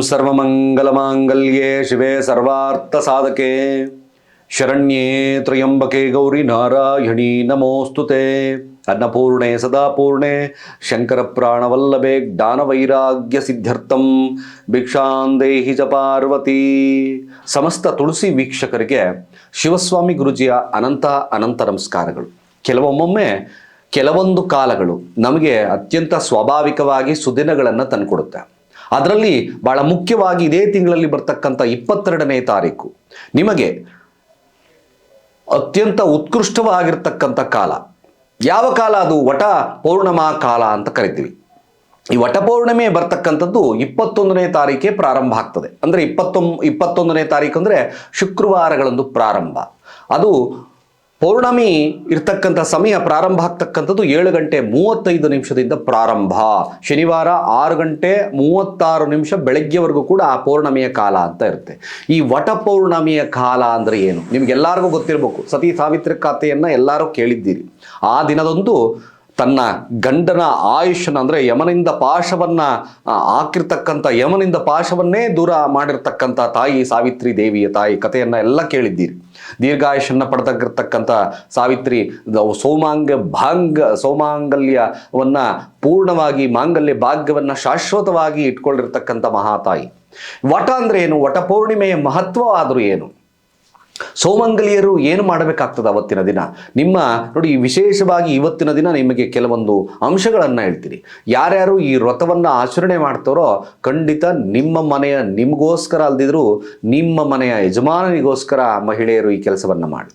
ಸರ್ವಮಂಗಲಮಾಂಗಲ್ಯೆ ಶಿವೆ ಸರ್ವಾರ್ಥಸಾಧಕೆ ಶರಣ್ಯೇ ತ್ರಯಂಬಕೆ ಗೌರಿ ನಾರಾಯಣಿ ನಮೋಸ್ತುತೆ ಅನ್ನಪೂರ್ಣೆ ಸದಾಪೂರ್ಣೆ ಶಂಕರ ಪ್ರಾಣವಲ್ಲಭೆ ಜ್ಞಾನವೈರಾಗ್ಯ ಭಿಕ್ಷಾನ್ ಭಿಕ್ಷಾಂದೇಹಿ ಚ ಪಾರ್ವತಿ. ಸಮಸ್ತ ತುಳಸಿ ವೀಕ್ಷಕರಿಗೆ ಶಿವಸ್ವಾಮಿ ಗುರುಜಿಯ ಅನಂತ ಅನಂತ ನಮಸ್ಕಾರಗಳು. ಕೆಲವೊಮ್ಮೊಮ್ಮೆ ಕೆಲವೊಂದು ಕಾಲಗಳು ನಮಗೆ ಅತ್ಯಂತ ಸ್ವಾಭಾವಿಕವಾಗಿ ಸುದಿನಗಳನ್ನು ತಂದುಕೊಡುತ್ತೆ. ಅದರಲ್ಲಿ ಬಹಳ ಮುಖ್ಯವಾಗಿ ಇದೇ ತಿಂಗಳಲ್ಲಿ ಬರ್ತಕ್ಕಂಥ ಇಪ್ಪತ್ತೆರಡನೇ ತಾರೀಕು. ನಿಮಗೆ ಅತ್ಯಂತ ಉತ್ಕೃಷ್ಟವಾಗಿರ್ತಕ್ಕಂಥ ಕಾಲ. ಯಾವ ಕಾಲ ಅದು? ವಟ ಪೌರ್ಣಮಾ ಕಾಲ ಅಂತ ಕರಿತೀವಿ. ಈ ವಟ ಪೌರ್ಣಿಮೆ ಬರ್ತಕ್ಕಂಥದ್ದು ಇಪ್ಪತ್ತೊಂದನೇ ತಾರೀಕೆ ಪ್ರಾರಂಭ ಆಗ್ತದೆ. ಅಂದರೆ ಇಪ್ಪತ್ತೊಂ ಇಪ್ಪತ್ತೊಂದನೇ ತಾರೀಕು ಅಂದರೆ ಶುಕ್ರವಾರಗಳಂದು ಪ್ರಾರಂಭ. ಅದು ಪೌರ್ಣಮಿ ಇರ್ತಕ್ಕಂಥ ಸಮಯ ಪ್ರಾರಂಭ ಆಗ್ತಕ್ಕಂಥದ್ದು ಏಳು ಗಂಟೆ ಮೂವತ್ತೈದು ನಿಮಿಷದಿಂದ ಪ್ರಾರಂಭ. ಶನಿವಾರ ಆರು ಗಂಟೆ ಮೂವತ್ತಾರು ನಿಮಿಷ ಬೆಳಗ್ಗೆವರೆಗೂ ಕೂಡ ಆ ಪೌರ್ಣಮಿಯ ಕಾಲ ಅಂತ ಇರುತ್ತೆ. ಈ ವಟ ಪೌರ್ಣಮಿಯ ಕಾಲ ಅಂದರೆ ಏನು? ನಿಮಗೆಲ್ಲರಿಗೂ ಗೊತ್ತಿರಬೇಕು. ಸತಿ ಸಾವಿತ್ರಿ ಕಥೆಯನ್ನು ಎಲ್ಲರೂ ಕೇಳಿದ್ದೀರಿ. ಆ ದಿನದಂದು ತನ್ನ ಗಂಡನ ಆಯುಷ್ಯನ ಅಂದರೆ ಯಮನಿಂದ ಪಾಶವನ್ನ ಹಾಕಿರ್ತಕ್ಕಂಥ ಯಮನಿಂದ ಪಾಶವನ್ನೇ ದೂರ ಮಾಡಿರ್ತಕ್ಕಂಥ ತಾಯಿ ಸಾವಿತ್ರಿ ದೇವಿಯ ತಾಯಿ. ಕಥೆಯನ್ನು ಎಲ್ಲ ಕೇಳಿದ್ದೀರಿ. ದೀರ್ಘಾಯುಷನ್ನು ಪಡೆದಿರ್ತಕ್ಕಂಥ ಸಾವಿತ್ರಿ ಸೋಮಾಂಗ, ಭಾಂಗ, ಸೋಮಾಂಗಲ್ಯವನ್ನು ಪೂರ್ಣವಾಗಿ, ಮಾಂಗಲ್ಯ ಭಾಗ್ಯವನ್ನು ಶಾಶ್ವತವಾಗಿ ಇಟ್ಕೊಂಡಿರ್ತಕ್ಕಂಥ ಮಹಾತಾಯಿ. ವಟ ಅಂದರೆ ಏನು? ವಟ ಪೌರ್ಣಿಮೆಯ ಮಹತ್ವ ಆದರೂ ಏನು? ಸೋಮಂಗಲಿಯರು ಏನು ಮಾಡಬೇಕಾಗ್ತದೆ ಅವತ್ತಿನ ದಿನ? ನಿಮ್ಮ ನೋಡಿ, ವಿಶೇಷವಾಗಿ ಇವತ್ತಿನ ದಿನ ನಿಮಗೆ ಕೆಲವೊಂದು ಅಂಶಗಳನ್ನು ಹೇಳ್ತೀನಿ. ಯಾರ್ಯಾರು ಈ ವ್ರತವನ್ನು ಆಚರಣೆ ಮಾಡ್ತಾರೋ, ಖಂಡಿತ ನಿಮ್ಮ ಮನೆಯ ನಿಮಗೋಸ್ಕರ ಅಲ್ದಿದ್ರು ನಿಮ್ಮ ಮನೆಯ ಯಜಮಾನನಿಗೋಸ್ಕರ ಮಹಿಳೆಯರು ಈ ಕೆಲಸವನ್ನು ಮಾಡಿ.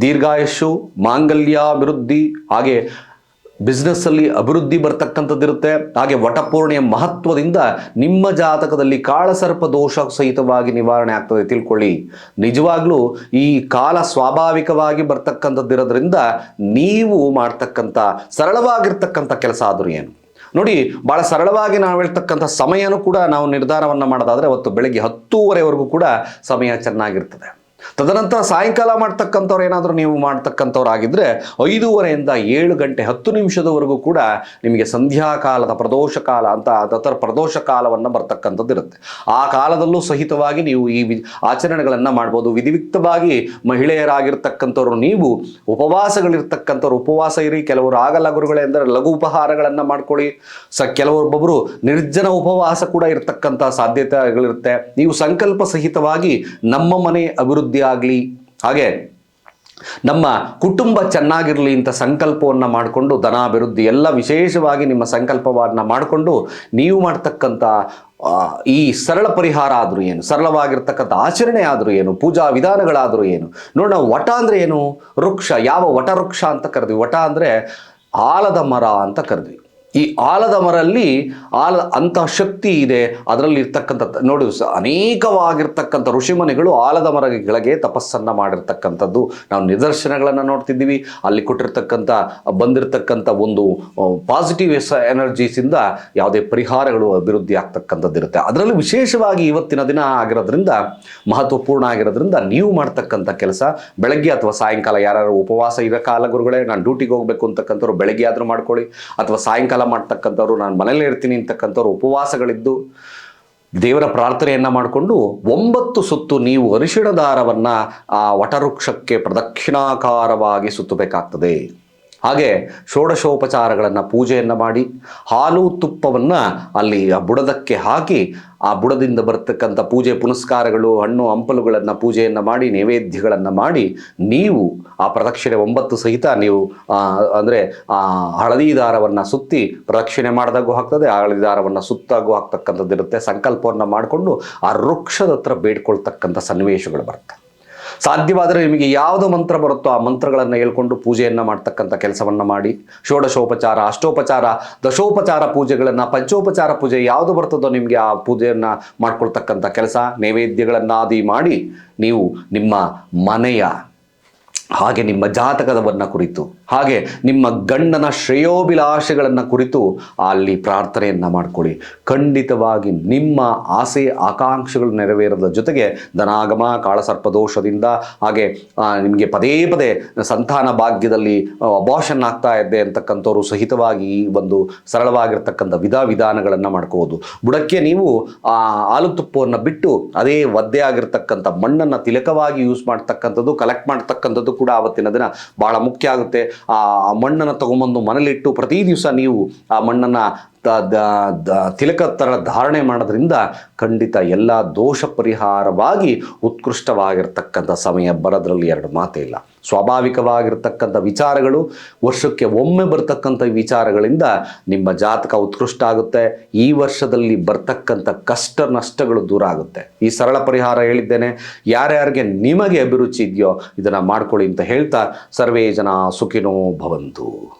ದೀರ್ಘಾಯುಷು ಮಾಂಗಲ್ಯಾಭಿವೃದ್ಧಿ, ಹಾಗೆ ಬಿಸ್ನೆಸ್ಸಲ್ಲಿ ಅಭಿವೃದ್ಧಿ ಬರ್ತಕ್ಕಂಥದ್ದಿರುತ್ತೆ. ಹಾಗೆ ವಟಪೂರ್ಣೆಯ ಮಹತ್ವದಿಂದ ನಿಮ್ಮ ಜಾತಕದಲ್ಲಿ ಕಾಳಸರ್ಪ ದೋಷ ಸಹಿತವಾಗಿ ನಿವಾರಣೆ ಆಗ್ತದೆ, ತಿಳ್ಕೊಳ್ಳಿ. ನಿಜವಾಗ್ಲೂ ಈ ಕಾಲ ಸ್ವಾಭಾವಿಕವಾಗಿ ಬರ್ತಕ್ಕಂಥದ್ದಿರೋದ್ರಿಂದ ನೀವು ಮಾಡ್ತಕ್ಕಂಥ ಸರಳವಾಗಿರ್ತಕ್ಕಂಥ ಕೆಲಸ ಆದರೂ ಏನು? ನೋಡಿ ಭಾಳ ಸರಳವಾಗಿ ನಾವು ಹೇಳ್ತಕ್ಕಂಥ ಸಮಯನೂ ಕೂಡ ನಾವು ನಿರ್ಧಾರವನ್ನು ಮಾಡೋದಾದರೆ ಅವತ್ತು ಬೆಳಗ್ಗೆ ಹತ್ತೂವರೆವರೆಗೂ ಕೂಡ ಸಮಯ ಚೆನ್ನಾಗಿರ್ತದೆ. ತದನಂತರ ಸಾಯಂಕಾಲ ಮಾಡ್ತಕ್ಕಂಥವ್ರು ಏನಾದರೂ ನೀವು ಮಾಡ್ತಕ್ಕಂಥವ್ರು ಆಗಿದ್ರೆ ಐದೂವರೆಯಿಂದ ಏಳು ಗಂಟೆ ಹತ್ತು ನಿಮಿಷದವರೆಗೂ ಕೂಡ ನಿಮಗೆ ಸಂಧ್ಯಾಕಾಲದ ಪ್ರದೋಷ ಕಾಲ ಅಂತ ಅದರ ಪ್ರದೋಷ ಕಾಲವನ್ನು ಬರ್ತಕ್ಕಂಥದ್ದು ಇರುತ್ತೆ. ಆ ಕಾಲದಲ್ಲೂ ಸಹಿತವಾಗಿ ನೀವು ಈ ವಿ ಆಚರಣೆಗಳನ್ನು ಮಾಡ್ಬೋದು. ವಿಧಿವಿಕ್ತವಾಗಿ ಮಹಿಳೆಯರಾಗಿರ್ತಕ್ಕಂಥವ್ರು ನೀವು ಉಪವಾಸಗಳಿರ್ತಕ್ಕಂಥವ್ರು, ಉಪವಾಸ ಇರಿ, ಕೆಲವರು ಆಗಲ್ಲ ಗುರುಗಳೇ ಅಂದರೆ ಲಘು ಉಪಹಾರಗಳನ್ನು ಮಾಡ್ಕೊಳ್ಳಿ. ಸ ಕೆಲವೊಬ್ಬೊಬ್ಬರು ನಿರ್ಜನ ಉಪವಾಸ ಕೂಡ ಇರತಕ್ಕಂಥ ಸಾಧ್ಯತೆಗಳಿರುತ್ತೆ. ನೀವು ಸಂಕಲ್ಪ ಸಹಿತವಾಗಿ ನಮ್ಮ ಮನೆ ಅಭಿವೃದ್ಧಿ ಆಗಲಿ. ಹಾಗೆ ನಮ್ಮ ಕುಟುಂಬ ಚೆನ್ನಾಗಿರಲಿ ಅಂತ ಸಂಕಲ್ಪವನ್ನು ಮಾಡಿಕೊಂಡು ಧನಾಭಿವೃದ್ಧಿ ಎಲ್ಲ ವಿಶೇಷವಾಗಿ ನಿಮ್ಮ ಸಂಕಲ್ಪವನ್ನು ಮಾಡಿಕೊಂಡು ನೀವು ಮಾಡ್ತಕ್ಕಂಥ ಈ ಸರಳ ಪರಿಹಾರ ಆದರೂ ಏನು, ಸರಳವಾಗಿರ್ತಕ್ಕಂಥ ಆಚರಣೆ ಆದರೂ ಏನು, ಪೂಜಾ ವಿಧಾನಗಳಾದರೂ ಏನು. ನೋಡೋಣ ವಟ ಅಂದರೆ ಏನು? ವೃಕ್ಷ. ಯಾವ ವಟ ವೃಕ್ಷ ಅಂತ ಕರೆದ್ವಿ. ವಟ ಅಂದರೆ ಆಲದ ಮರ ಅಂತ ಕರೆದ್ವಿ. ಈ ಆಲದ ಮರಲ್ಲಿ ಆಲ ಅಂತಹ ಶಕ್ತಿ ಇದೆ. ಅದರಲ್ಲಿ ಇರ್ತಕ್ಕಂಥ ನೋಡಿ ಅನೇಕವಾಗಿರ್ತಕ್ಕಂಥ ಋಷಿಮುನಿಗಳು ಆಲದ ಮರ ಕೆಳಗೆ ತಪಸ್ಸನ್ನು ಮಾಡಿರ್ತಕ್ಕಂಥದ್ದು. ನಾವು ನಿದರ್ಶನಗಳನ್ನು ನೋಡ್ತಿದ್ದೀವಿ. ಅಲ್ಲಿ ಕೊಟ್ಟಿರ್ತಕ್ಕಂಥ, ಬಂದಿರತಕ್ಕಂಥ ಒಂದು ಪಾಸಿಟಿವ್ ಎಸ್ ಎನರ್ಜೀಸಿಂದ ಯಾವುದೇ ಪರಿಹಾರಗಳು ಅಭಿವೃದ್ಧಿ ಆಗ್ತಕ್ಕಂಥದ್ದು ಇರುತ್ತೆ ಅದರಲ್ಲೂ ವಿಶೇಷವಾಗಿ ಇವತ್ತಿನ ದಿನ ಆಗಿರೋದ್ರಿಂದ, ಮಹತ್ವಪೂರ್ಣ ಆಗಿರೋದ್ರಿಂದ ನೀವು ಮಾಡ್ತಕ್ಕಂಥ ಕೆಲಸ, ಬೆಳಗ್ಗೆ ಅಥವಾ ಸಾಯಂಕಾಲ ಯಾರು ಉಪವಾಸ ಇರೋ ಕಾಲ ಗುರುಗಳೇ, ನಾನು ಡ್ಯೂಟಿಗೆ ಹೋಗಬೇಕು ಅಂತಕ್ಕಂಥವ್ರು ಬೆಳಗ್ಗೆ ಆದರೂ ಮಾಡ್ಕೊಳ್ಳಿ. ಅಥವಾ ಸಾಯಂಕಾಲ ಮಾಡ್ತಕ್ಕಂಥವ್ರು, ನಾನು ಮನೇಲೇ ಇರ್ತೀನಿ ಅಂತಕ್ಕಂಥವ್ರು ಉಪವಾಸಗಳಿದ್ದು ದೇವರ ಪ್ರಾರ್ಥನೆಯನ್ನು ಮಾಡಿಕೊಂಡು ಒಂಬತ್ತು ಸುತ್ತು ನೀವು ಅರಿಶಿಣ ದಾರವನ್ನು ಆ ವಟವೃಕ್ಷಕ್ಕೆ ಪ್ರದಕ್ಷಿಣಾಕಾರವಾಗಿ ಸುತ್ತಬೇಕಾಗ್ತದೆ. ಹಾಗೆ ಷೋಡಶೋಪಚಾರಗಳನ್ನು ಪೂಜೆಯನ್ನು ಮಾಡಿ ಹಾಲು ತುಪ್ಪವನ್ನು ಅಲ್ಲಿ ಆ ಬುಡದಕ್ಕೆ ಹಾಕಿ ಆ ಬುಡದಿಂದ ಬರ್ತಕ್ಕಂಥ ಪೂಜೆ ಪುನಸ್ಕಾರಗಳು, ಹಣ್ಣು, ಹಂಪಲುಗಳನ್ನು ಪೂಜೆಯನ್ನು ಮಾಡಿ, ನೈವೇದ್ಯಗಳನ್ನು ಮಾಡಿ ನೀವು ಆ ಪ್ರದಕ್ಷಿಣೆ ಒಂಬತ್ತು ಸಹಿತ ನೀವು ಅಂದರೆ ಆ ಹಳದಿ ದಾರವನ್ನು ಸುತ್ತಿ ಪ್ರದಕ್ಷಿಣೆ ಮಾಡಿದಾಗೂ ಆಗ್ತದೆ, ಆ ಹಳದಿ ದಾರವನ್ನು ಸುತ್ತಾಗೂ ಹಾಕ್ತಕ್ಕಂಥದ್ದಿರುತ್ತೆ ಸಂಕಲ್ಪವನ್ನು ಮಾಡಿಕೊಂಡು ಆ ವೃಕ್ಷದ ಹತ್ರ ಬೇಡ್ಕೊಳ್ತಕ್ಕಂಥ ಸನ್ನಿವೇಶಗಳು ಬರುತ್ತೆ. ಸಾಧ್ಯವಾದರೆ ನಿಮಗೆ ಯಾವುದು ಮಂತ್ರ ಬರುತ್ತೋ ಆ ಮಂತ್ರಗಳನ್ನು ಹೇಳ್ಕೊಂಡು ಪೂಜೆಯನ್ನು ಮಾಡ್ತಕ್ಕಂಥ ಕೆಲಸವನ್ನು ಮಾಡಿ. ಷೋಡಶೋಪಚಾರ, ಅಷ್ಟೋಪಚಾರ, ದಶೋಪಚಾರ ಪೂಜೆಗಳನ್ನು, ಪಂಚೋಪಚಾರ ಪೂಜೆ ಯಾವುದು ಬರ್ತದೋ ನಿಮಗೆ ಆ ಪೂಜೆಯನ್ನು ಮಾಡ್ಕೊಳ್ತಕ್ಕಂಥ ಕೆಲಸ, ನೈವೇದ್ಯಗಳನ್ನಾದಿ ಮಾಡಿ ನೀವು ನಿಮ್ಮ ಮನೆಯ ಹಾಗೆ ನಿಮ್ಮ ಜಾತಕದವನ್ನು ಕುರಿತು, ಹಾಗೆ ನಿಮ್ಮ ಗಂಡನ ಶ್ರೇಯೋಭಿಲಾಷೆಗಳನ್ನು ಕುರಿತು ಅಲ್ಲಿ ಪ್ರಾರ್ಥನೆಯನ್ನು ಮಾಡ್ಕೊಳ್ಳಿ. ಖಂಡಿತವಾಗಿ ನಿಮ್ಮ ಆಸೆ, ಆಕಾಂಕ್ಷೆಗಳು ನೆರವೇರದ ಜೊತೆಗೆ ಧನಾಗಮ, ಕಾಳಸರ್ಪದೋಷದಿಂದ ಹಾಗೆ ನಿಮಗೆ ಪದೇ ಪದೇ ಸಂತಾನ ಭಾಗ್ಯದಲ್ಲಿ ಅಬಾಷನ್ ಆಗ್ತಾ ಇದ್ದೆ ಅಂತಕ್ಕಂಥವ್ರು ಸಹಿತವಾಗಿ ಈ ಒಂದು ಸರಳವಾಗಿರ್ತಕ್ಕಂಥ ವಿಧ ವಿಧಾನಗಳನ್ನು ಮಾಡ್ಕೋಬೋದು. ಬುಡಕ್ಕೆ ನೀವು, ಆ ಹಾಲು ತುಪ್ಪವನ್ನು ಬಿಟ್ಟು ಅದೇ ಒದ್ದೆ ಆಗಿರ್ತಕ್ಕಂಥ ಮಣ್ಣನ್ನು ತಿಲಕವಾಗಿ ಯೂಸ್ ಮಾಡ್ತಕ್ಕಂಥದ್ದು ಕಲೆಕ್ಟ್ ಮಾಡ್ತಕ್ಕಂಥದ್ದು ಕೂಡ ಆವತ್ತಿನ ದಿನ ಬಹಳ ಮುಖ್ಯ ಆಗುತ್ತೆ. ಆ ಮಣ್ಣನ್ನು ತಗೊಂಬಂದು ಮನೇಲಿಟ್ಟು ಪ್ರತಿ ದಿವಸ ನೀವು ಆ ಮಣ್ಣನ್ನು ತಿಲಕ ತರ ಧಾರಣೆ ಮಾಡೋದ್ರಿಂದ ಖಂಡಿತ ಎಲ್ಲ ದೋಷ ಪರಿಹಾರವಾಗಿ ಉತ್ಕೃಷ್ಟವಾಗಿರ್ತಕ್ಕಂಥ ಸಮಯ ಬರೋದ್ರಲ್ಲಿ ಎರಡು ಮಾತೇ ಇಲ್ಲ. ಸ್ವಾಭಾವಿಕವಾಗಿರ್ತಕ್ಕಂಥ ವಿಚಾರಗಳು, ವರ್ಷಕ್ಕೆ ಒಮ್ಮೆ ಬರ್ತಕ್ಕಂಥ ವಿಚಾರಗಳಿಂದ ನಿಮ್ಮ ಜಾತಕ ಉತ್ಕೃಷ್ಟ ಆಗುತ್ತೆ. ಈ ವರ್ಷದಲ್ಲಿ ಬರ್ತಕ್ಕಂಥ ಕಷ್ಟ ನಷ್ಟಗಳು ದೂರ ಆಗುತ್ತೆ. ಈ ಸರಳ ಪರಿಹಾರ ಹೇಳಿದ್ದೇನೆ. ಯಾರ್ಯಾರಿಗೆ ನಿಮಗೆ ಅಭಿರುಚಿ ಇದೆಯೋ ಇದನ್ನು ಮಾಡ್ಕೊಳ್ಳಿ ಅಂತ ಹೇಳ್ತಾ, ಸರ್ವೇ ಜನ ಸುಖಿನೋ ಭವಂತು.